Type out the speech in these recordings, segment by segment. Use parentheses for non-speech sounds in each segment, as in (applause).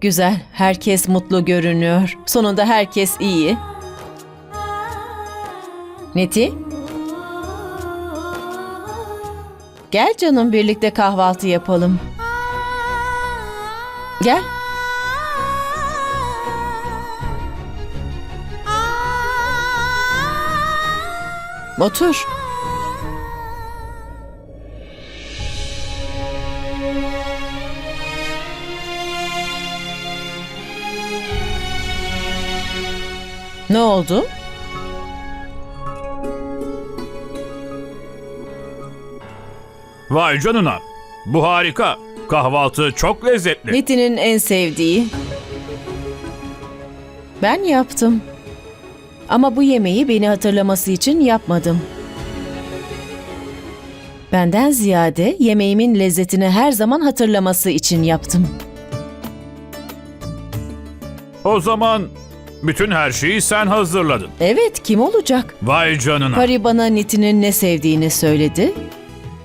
Güzel. Herkes mutlu görünüyor. Sonunda herkes iyi. Neti? Gel canım birlikte kahvaltı yapalım. Gel. Otur. Ne oldu? Vay canına. Bu harika. Kahvaltı çok lezzetli. Nitin'in en sevdiği. Ben yaptım. Ama bu yemeği beni hatırlaması için yapmadım. Benden ziyade yemeğimin lezzetini her zaman hatırlaması için yaptım. O zaman bütün her şeyi sen hazırladın. Evet, kim olacak? Vay canına. Pari bana Nitin'in ne sevdiğini söyledi.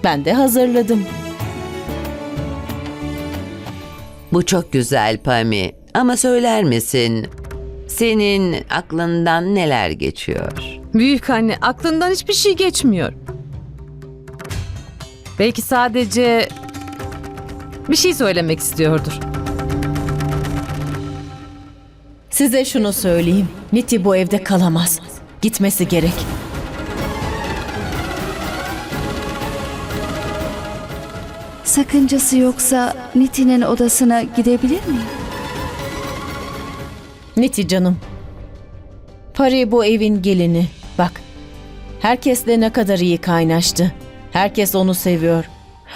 Ben de hazırladım. Bu çok güzel Pami. Ama söyler misin? Senin aklından neler geçiyor? Büyük anne aklından hiçbir şey geçmiyor. Belki sadece bir şey söylemek istiyordur. Size şunu söyleyeyim. Niti bu evde kalamaz. Gitmesi gerek. Sakıncası yoksa Niti'nin odasına gidebilir miyim? Niti canım. Pari bu evin gelini. Bak. Herkesle ne kadar iyi kaynaştı. Herkes onu seviyor.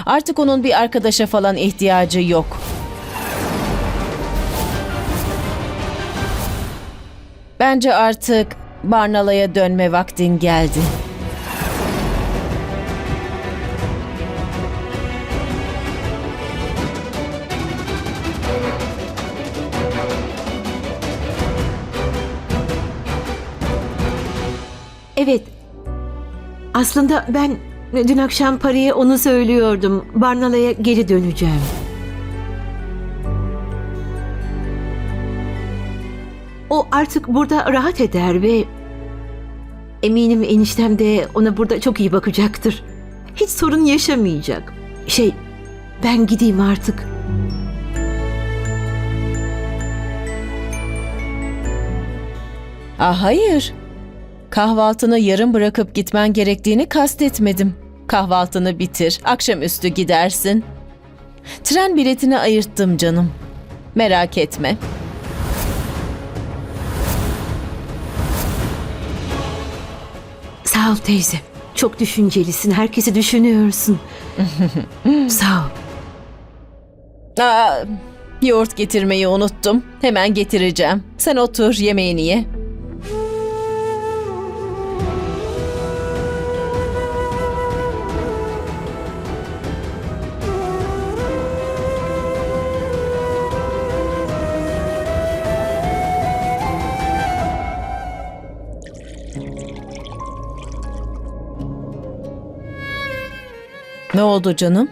Artık onun bir arkadaşa falan ihtiyacı yok. Bence artık Barnala'ya dönme vaktin geldi. Evet. Aslında ben dün akşam paraya onu söylüyordum. Barnala'ya geri döneceğim. O artık burada rahat eder ve eminim eniştem de ona burada çok iyi bakacaktır. Hiç sorun yaşamayacak. Şey, ben gideyim artık. Ah hayır. Kahvaltını yarım bırakıp gitmen gerektiğini kastetmedim. Kahvaltını bitir, akşamüstü gidersin. Tren biletini ayırttım canım. Merak etme. Sağ ol teyze. Çok düşüncelisin. Herkesi düşünüyorsun. (laughs) Sağ ol. Aa, yoğurt getirmeyi unuttum. Hemen getireceğim. Sen otur, yemeğini ye. Ne oldu canım?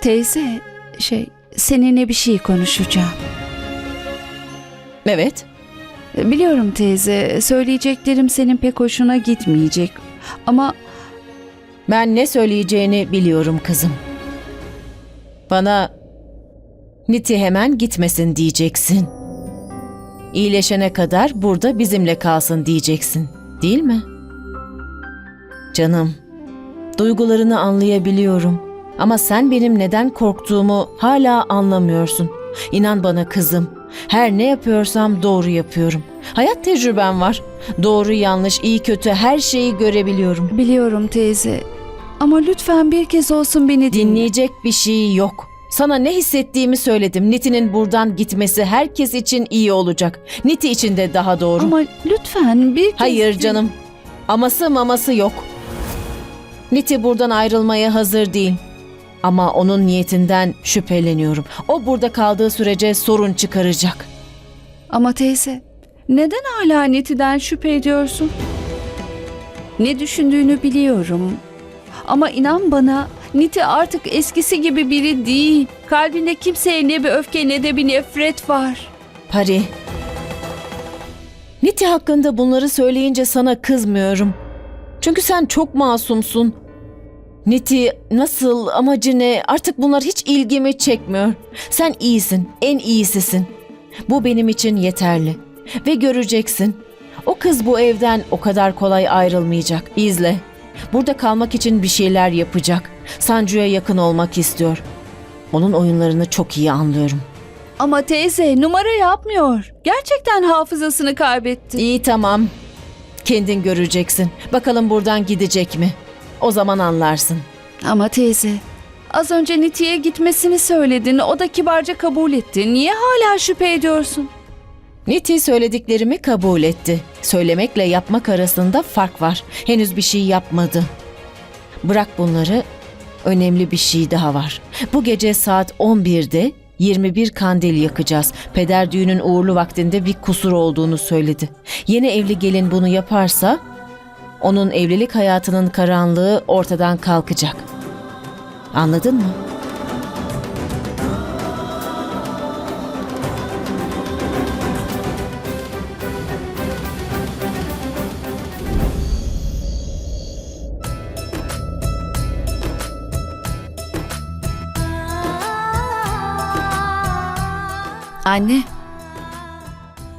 Teyze, şey, seninle bir şey konuşacağım. Evet. Biliyorum teyze, söyleyeceklerim senin pek hoşuna gitmeyecek. Ama Ben ne söyleyeceğini biliyorum kızım. Bana Niti hemen gitmesin diyeceksin. İyileşene kadar burada bizimle kalsın diyeceksin. Değil mi? Canım, duygularını anlayabiliyorum. Ama sen benim neden korktuğumu hala anlamıyorsun. İnan bana kızım. Her ne yapıyorsam doğru yapıyorum. Hayat tecrübem var. Doğru yanlış, iyi kötü her şeyi görebiliyorum. biliyorum teyze. Ama lütfen bir kez olsun beni dinle. Dinleyecek bir şey yok. Sana ne hissettiğimi söyledim. Niti'nin buradan gitmesi herkes için iyi olacak. Niti için de daha doğru. Ama lütfen bir kez... Hayır canım. Aması maması yok. Niti buradan ayrılmaya hazır değil. Ama onun niyetinden şüpheleniyorum. O burada kaldığı sürece sorun çıkaracak. Ama teyze, neden hala Niti'den şüphe ediyorsun? Ne düşündüğünü biliyorum. Ama inan bana Niti artık eskisi gibi biri değil. Kalbinde kimseye ne bir öfke ne de bir nefret var. Pari. Niti hakkında bunları söyleyince sana kızmıyorum. Çünkü sen çok masumsun. Niti nasıl, amacı ne artık bunlar hiç ilgimi çekmiyor. Sen iyisin, en iyisisin. Bu benim için yeterli. Ve göreceksin. O kız bu evden o kadar kolay ayrılmayacak. İzle. Burada kalmak için bir şeyler yapacak. Sancu'ya yakın olmak istiyor. Onun oyunlarını çok iyi anlıyorum. Ama teyze numara yapmıyor. Gerçekten hafızasını kaybetti. İyi tamam. Kendin göreceksin. Bakalım buradan gidecek mi? O zaman anlarsın. Ama teyze az önce Niti'ye gitmesini söyledin. O da kibarca kabul etti. Niye hala şüphe ediyorsun? Niti söylediklerimi kabul etti. Söylemekle yapmak arasında fark var. Henüz bir şey yapmadı. Bırak bunları. Önemli bir şey daha var. Bu gece saat 11'de 21 kandil yakacağız. Peder düğünün uğurlu vaktinde bir kusur olduğunu söyledi. Yeni evli gelin bunu yaparsa onun evlilik hayatının karanlığı ortadan kalkacak. Anladın mı? Anne.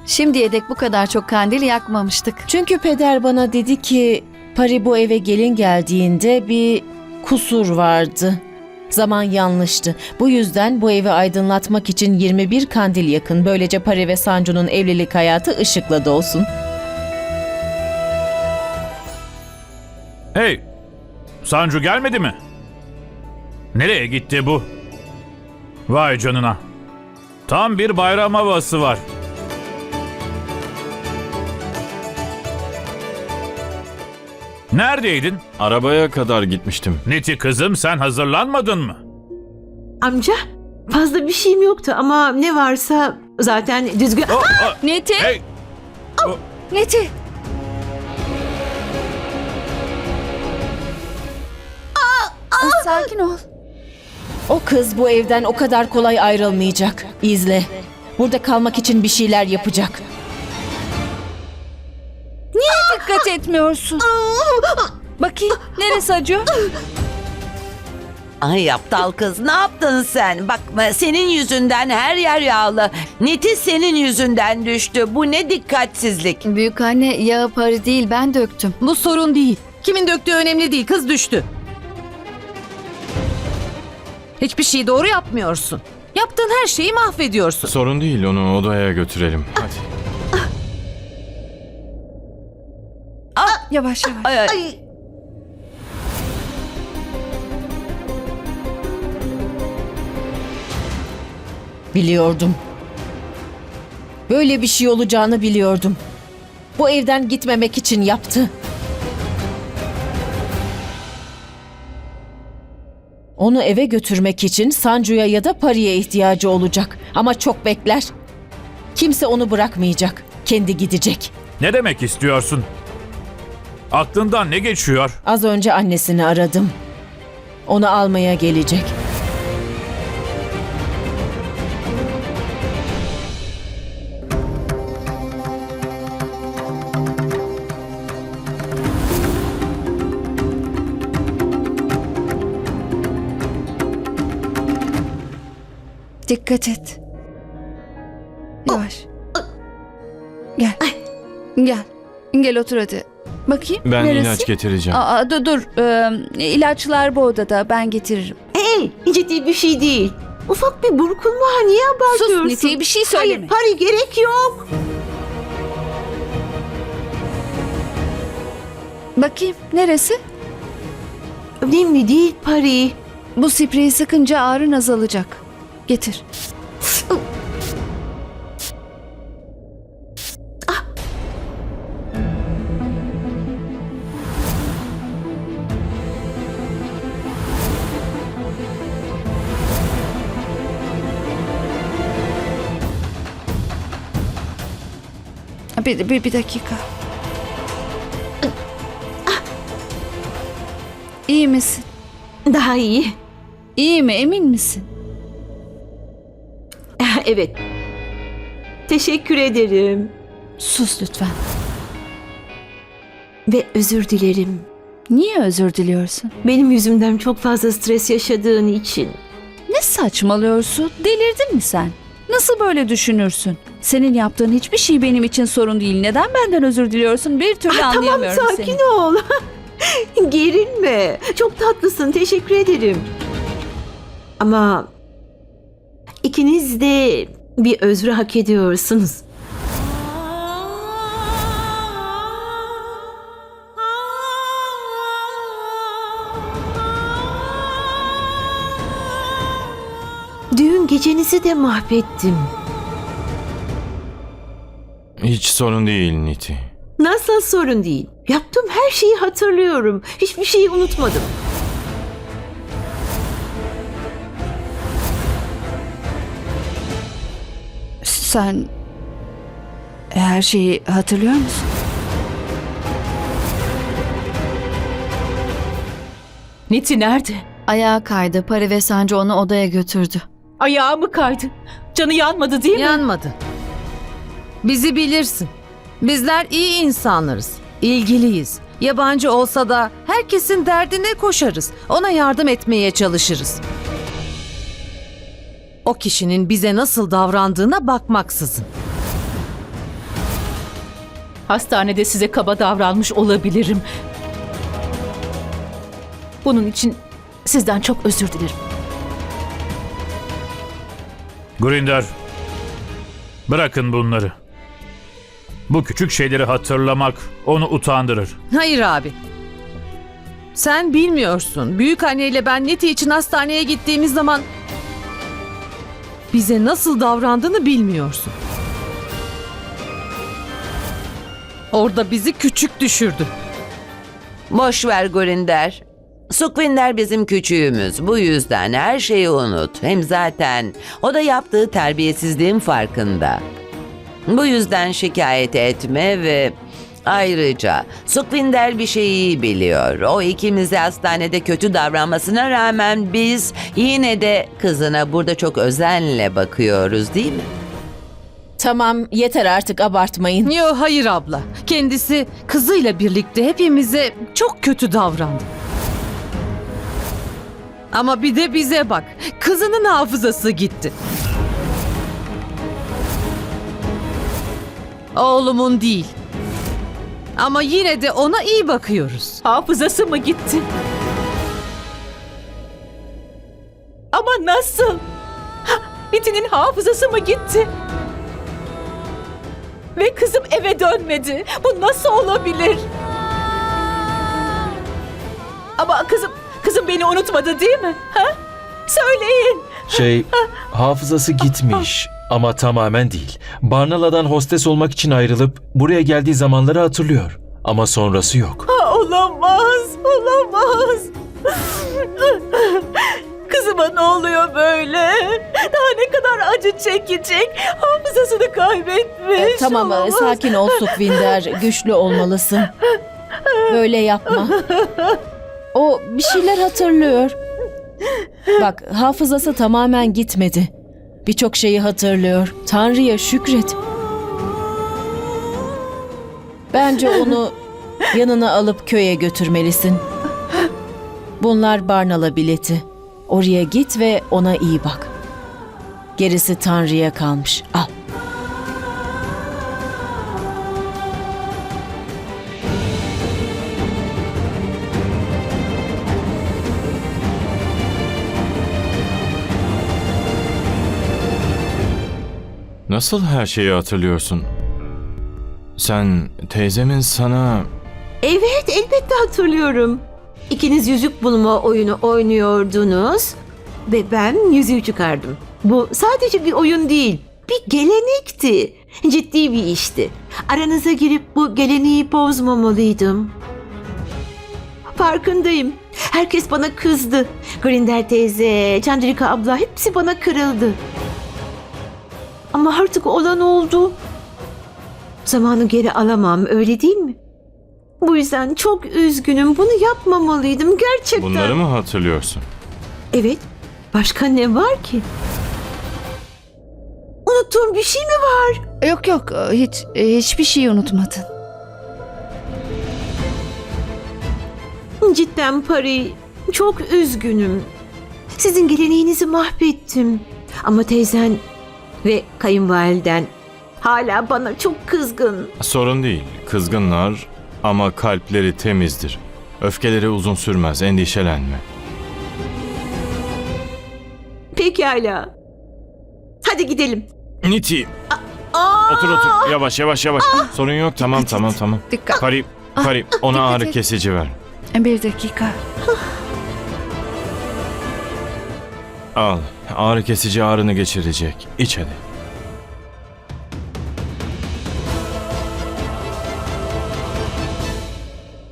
Şimdiye dek bu kadar çok kandil yakmamıştık. Çünkü peder bana dedi ki Pari bu eve gelin geldiğinde bir kusur vardı. Zaman yanlıştı. Bu yüzden bu evi aydınlatmak için 21 kandil yakın. Böylece Pari ve Sancu'nun evlilik hayatı ışıkla dolsun. Hey! Sancu gelmedi mi? Nereye gitti bu? Vay canına. Tam bir bayram havası var. Neredeydin? Arabaya kadar gitmiştim. Niti kızım sen hazırlanmadın mı? Amca fazla bir şeyim yoktu ama ne varsa zaten düzgün... Oh, oh, Niti, hey! Niti. Aa, sakin ol. O kız bu evden o kadar kolay ayrılmayacak. İzle. Burada kalmak için bir şeyler yapacak. Dikkat etmiyorsun. Bakayım neresi acıyor? Ay aptal kız ne yaptın sen? Bak senin yüzünden her yer yağlı. Niti senin yüzünden düştü. Bu ne dikkatsizlik. Büyük anne yağı parı değil ben döktüm. Bu sorun değil. Kimin döktüğü önemli değil. Kız düştü. Hiçbir şeyi doğru yapmıyorsun. Yaptığın her şeyi mahvediyorsun. Sorun değil onu odaya götürelim. Hadi. Yavaş yavaş. Ay, ay. Biliyordum. Böyle bir şey olacağını biliyordum. Bu evden gitmemek için yaptı. Onu eve götürmek için Sancu'ya ya da Pari'ye ihtiyacı olacak. Ama çok bekler. Kimse onu bırakmayacak. Kendi gidecek. Ne demek istiyorsun? Aklından ne geçiyor? Az önce annesini aradım. Onu almaya gelecek. Dikkat et. Yavaş. Gel. Gel. Gel otur hadi. Bakayım. Ben neresi? ilaç getireceğim. Aa, dur dur. Ee, ilaçlar bu odada. Ben getiririm. Hey ciddi bir şey değil. Ufak bir burkulma niye Sus abartıyorsun? Niti'ye bir şey söyleme. Hayır Pari gerek yok. Bakayım neresi? Önemli değil Pari. Bu spreyi sıkınca ağrın azalacak. Getir. Bir, bir, bir dakika. İyi misin? Daha iyi. İyi mi emin misin? Evet. Teşekkür ederim. Sus lütfen. Ve özür dilerim. Niye özür diliyorsun? Benim yüzümden çok fazla stres yaşadığın için. Ne saçmalıyorsun? Delirdin mi sen? Nasıl böyle düşünürsün? Senin yaptığın hiçbir şey benim için sorun değil. Neden benden özür diliyorsun? Bir türlü Ah, tamam anlayamıyorum sakin seni. ol. (laughs) Gerilme. Çok tatlısın. Teşekkür ederim. Ama ikiniz de bir özrü hak ediyorsunuz. Düğün gecenizi de mahvettim. Hiç sorun değil Niti. Nasıl sorun değil. Yaptığım her şeyi hatırlıyorum. Hiçbir şeyi unutmadım. Sen her şeyi hatırlıyor musun? Niti nerede? Ayağa kaydı. Pari ve Sancı onu odaya götürdü. Ayağı mı kaydı? Canı yanmadı değil mi? Yanmadı. Bizi bilirsin. Bizler iyi insanlarız. ilgiliyiz. Yabancı olsa da herkesin derdine koşarız. Ona yardım etmeye çalışırız. O kişinin bize nasıl davrandığına bakmaksızın. Hastanede size kaba davranmış olabilirim. Bunun için sizden çok özür dilerim. Grinder, bırakın bunları. Bu küçük şeyleri hatırlamak onu utandırır. Hayır abi. Sen bilmiyorsun. Büyük anneyle ben Neti için hastaneye gittiğimiz zaman bize nasıl davrandığını bilmiyorsun. Orada bizi küçük düşürdü. Boş ver Gurinder. Sukvinder bizim küçüğümüz. Bu yüzden her şeyi unut. Hem zaten o da yaptığı terbiyesizliğin farkında. Bu yüzden şikayet etme ve ayrıca Sukvinder bir şeyi biliyor. O ikimize hastanede kötü davranmasına rağmen biz yine de kızına burada çok özenle bakıyoruz değil mi? Tamam yeter artık abartmayın. Yo hayır abla. Kendisi kızıyla birlikte hepimize çok kötü davrandı. Ama bir de bize bak. Kızının hafızası gitti. Oğlumun değil. Ama yine de ona iyi bakıyoruz. Hafızası mı gitti? Ama nasıl? Niti'nin hafızası mı gitti? Ve kızım eve dönmedi. Bu nasıl olabilir? Ama kızım, kızım beni unutmadı değil mi? Ha? Söyleyin. Şey, hafızası gitmiş ama tamamen değil. Barnala'dan hostes olmak için ayrılıp buraya geldiği zamanları hatırlıyor. Ama sonrası yok. Ha, olamaz, olamaz. Kızıma ne oluyor böyle? Daha ne kadar acı çekecek? Hafızasını kaybetmiş. E, tamam olamaz. sakin ol Sukvinder. Güçlü olmalısın. Böyle yapma. O bir şeyler hatırlıyor. Bak hafızası tamamen gitmedi. Birçok şeyi hatırlıyor. Tanrı'ya şükret. Bence (laughs) onu yanına alıp köye götürmelisin. Bunlar Barnala bileti. Oraya git ve ona iyi bak. Gerisi Tanrı'ya kalmış. Al. Nasıl her şeyi hatırlıyorsun? Sen teyzemin sana Evet elbette hatırlıyorum. İkiniz yüzük bulma oyunu oynuyordunuz ve ben yüzüğü çıkardım. Bu sadece bir oyun değil, bir gelenekti. Ciddi bir işti. Aranıza girip bu geleneği bozmamalıydım. Farkındayım. Herkes bana kızdı. Grinder teyze, Chandrika abla hepsi bana kırıldı. Ama artık olan oldu. Zamanı geri alamam öyle değil mi? Bu yüzden çok üzgünüm. Bunu yapmamalıydım gerçekten. Bunları mı hatırlıyorsun? Evet. Başka ne var ki? Unuttuğum bir şey mi var? Yok yok hiç hiçbir şey unutmadın. Cidden Pari, çok üzgünüm. Sizin geleneğinizi mahvettim. Ama teyzen ve kayınvaliden hala bana çok kızgın. Sorun değil. Kızgınlar ama kalpleri temizdir. Öfkeleri uzun sürmez. Endişelenme. Pekala. Hadi gidelim. Niti. Otur otur. Yavaş yavaş yavaş. Sorun yok. Tamam tamam tamam. Dikkat. Pari, Pari ona ağrı kesici ver. Bir dakika. Al. Ağrı kesici ağrını geçirecek. İç hadi.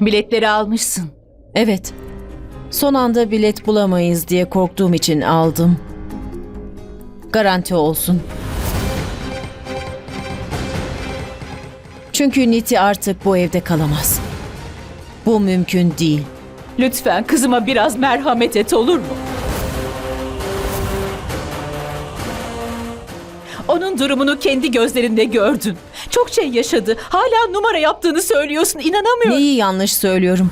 Biletleri almışsın. Evet. Son anda bilet bulamayız diye korktuğum için aldım. Garanti olsun. Çünkü Niti artık bu evde kalamaz. Bu mümkün değil. Lütfen kızıma biraz merhamet et olur mu? Onun durumunu kendi gözlerinde gördün. Çok şey yaşadı. Hala numara yaptığını söylüyorsun. İnanamıyorum. Neyi yanlış söylüyorum?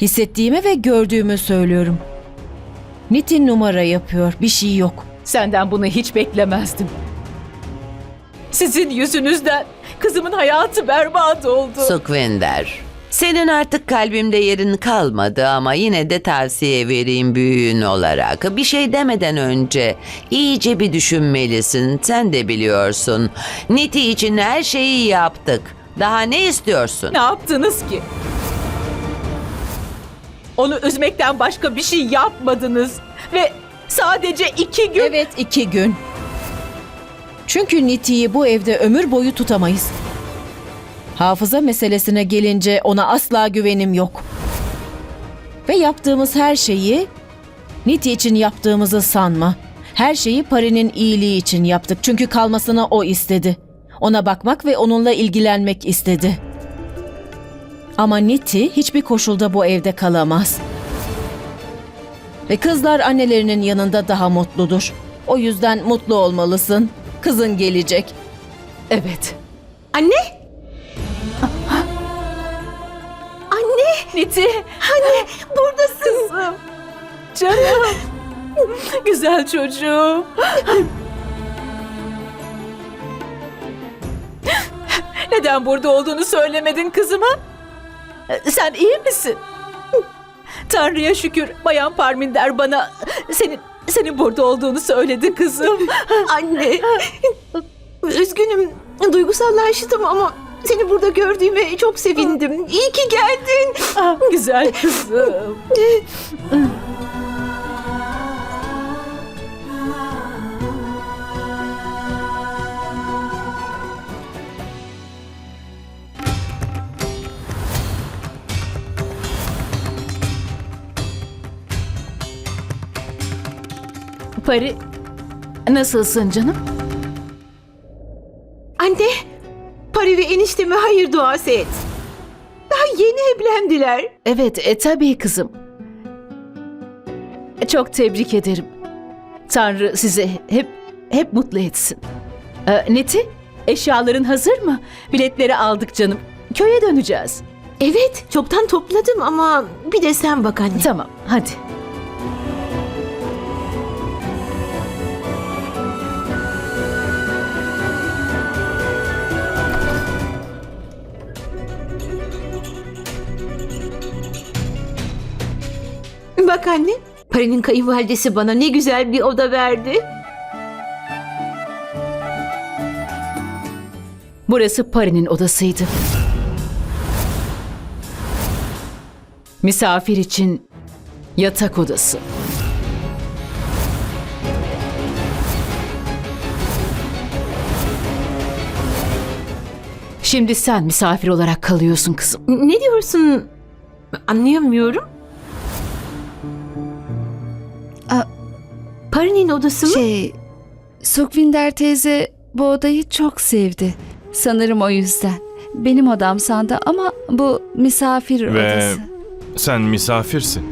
Hissettiğimi ve gördüğümü söylüyorum. Niti numara yapıyor. Bir şey yok. Senden bunu hiç beklemezdim. Sizin yüzünüzden kızımın hayatı berbat oldu. Sukvinder. Senin artık kalbimde yerin kalmadı ama yine de tavsiye vereyim büyüğün olarak. Bir şey demeden önce iyice bir düşünmelisin. Sen de biliyorsun. Niti için her şeyi yaptık. Daha ne istiyorsun? Ne yaptınız ki? Onu üzmekten başka bir şey yapmadınız. Ve sadece iki gün... Evet iki gün. Çünkü Niti'yi bu evde ömür boyu tutamayız. Hafıza meselesine gelince ona asla güvenim yok. Ve yaptığımız her şeyi Niti için yaptığımızı sanma. Her şeyi Pari'nin iyiliği için yaptık. Çünkü kalmasını o istedi. Ona bakmak ve onunla ilgilenmek istedi. Ama Niti hiçbir koşulda bu evde kalamaz. Ve kızlar annelerinin yanında daha mutludur. O yüzden mutlu olmalısın. Kızın gelecek. Evet. Anne? Niti. Anne! Buradasın. Canım. Güzel çocuğum. Neden burada olduğunu söylemedin kızıma? Sen iyi misin? Tanrı'ya şükür Bayan Parminder bana senin senin burada olduğunu söyledi kızım. Anne! Üzgünüm. Duygusallaştım ama seni burada gördüğüme çok sevindim. İyi ki geldin. Ah, Güzel kızım. Pari, nasılsın canım? Anne! Pari ve enişteme hayır duası et. Daha yeni evlendiler. Evet, e, tabii kızım. E, Çok tebrik ederim. Tanrı sizi hep hep mutlu etsin. E, Neti, eşyaların hazır mı? Biletleri aldık canım. Köye döneceğiz. Evet, çoktan topladım ama bir de sen bak anne. Tamam, hadi. Bak anne, Pari'nin kayınvalidesi bana ne güzel bir oda verdi. Burası Pari'nin odasıydı. Misafir için yatak odası. Şimdi sen misafir olarak kalıyorsun kızım. Ne diyorsun? Anlayamıyorum. Pari'nin odası mı? Şey, Sukvinder teyze bu odayı çok sevdi. Sanırım o yüzden. benim odam sandı ama bu misafir Ve odası. sen misafirsin.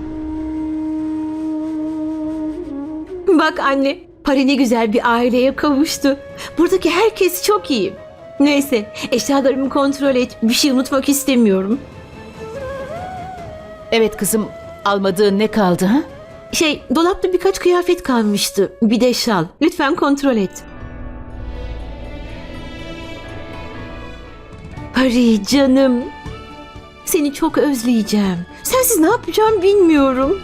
Bak anne, Pari ne güzel bir aileye kavuştu. Buradaki herkes çok iyi. Neyse, eşyalarımı kontrol et. Bir şey unutmak istemiyorum. Evet kızım almadığın ne kaldı ha? Şey, dolapta birkaç kıyafet kalmıştı. Bir de şal. Lütfen kontrol et. Pari canım. Seni çok özleyeceğim. Sensiz ne yapacağım bilmiyorum.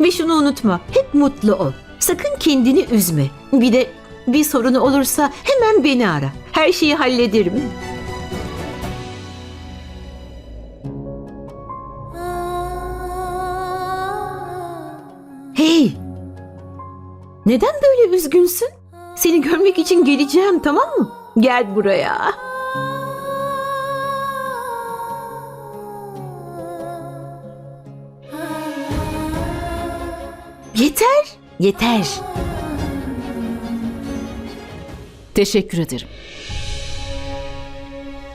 Ve şunu unutma. Hep mutlu ol. Sakın kendini üzme. Bir de bir sorunu olursa hemen beni ara. Her şeyi hallederim. Neden böyle üzgünsün? Seni görmek için geleceğim tamam mı? Gel buraya. Yeter, yeter. Teşekkür ederim.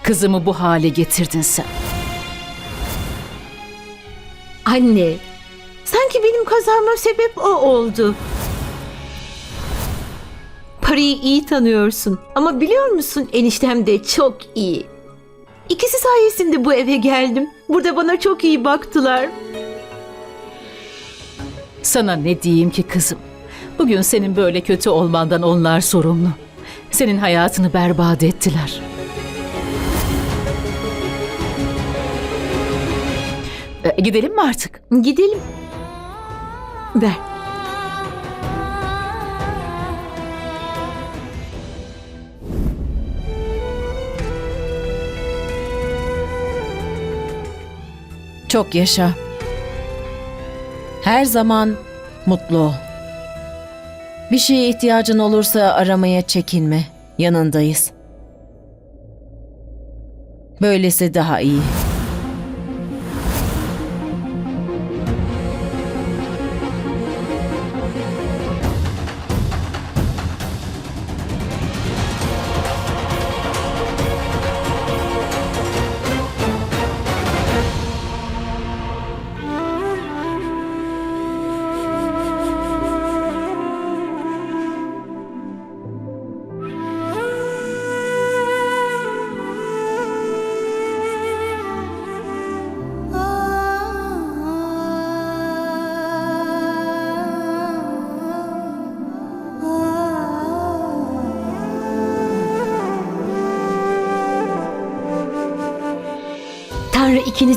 Kızımı bu hale getirdin sen. Anne, sanki benim kazanma sebep o oldu. Parayı iyi tanıyorsun ama biliyor musun eniştem de çok iyi. İkisi sayesinde bu eve geldim. Burada bana çok iyi baktılar. Sana ne diyeyim ki kızım? Bugün senin böyle kötü olmandan onlar sorumlu. Senin hayatını berbat ettiler. E, gidelim mi artık? Gidelim. Ver. Çok yaşa. Her zaman mutlu ol. Bir şeye ihtiyacın olursa aramaya çekinme. Yanındayız. Böylesi daha iyi.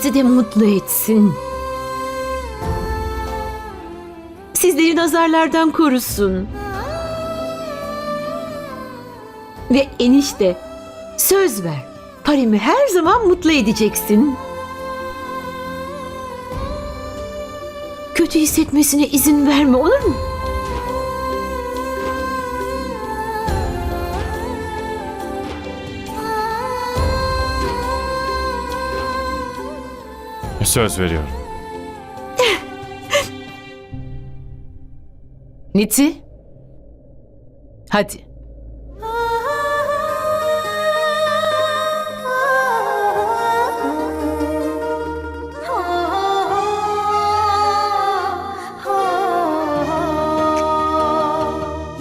İkinizi de mutlu etsin. Sizleri nazarlardan korusun. Ve enişte söz ver. Parimi her zaman mutlu edeceksin. Kötü hissetmesine izin verme olur mu? Söz veriyorum. (laughs) Niti? Hadi.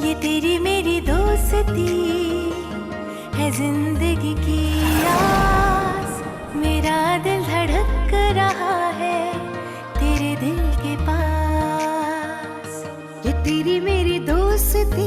ये तेरी मेरी दोस्ती से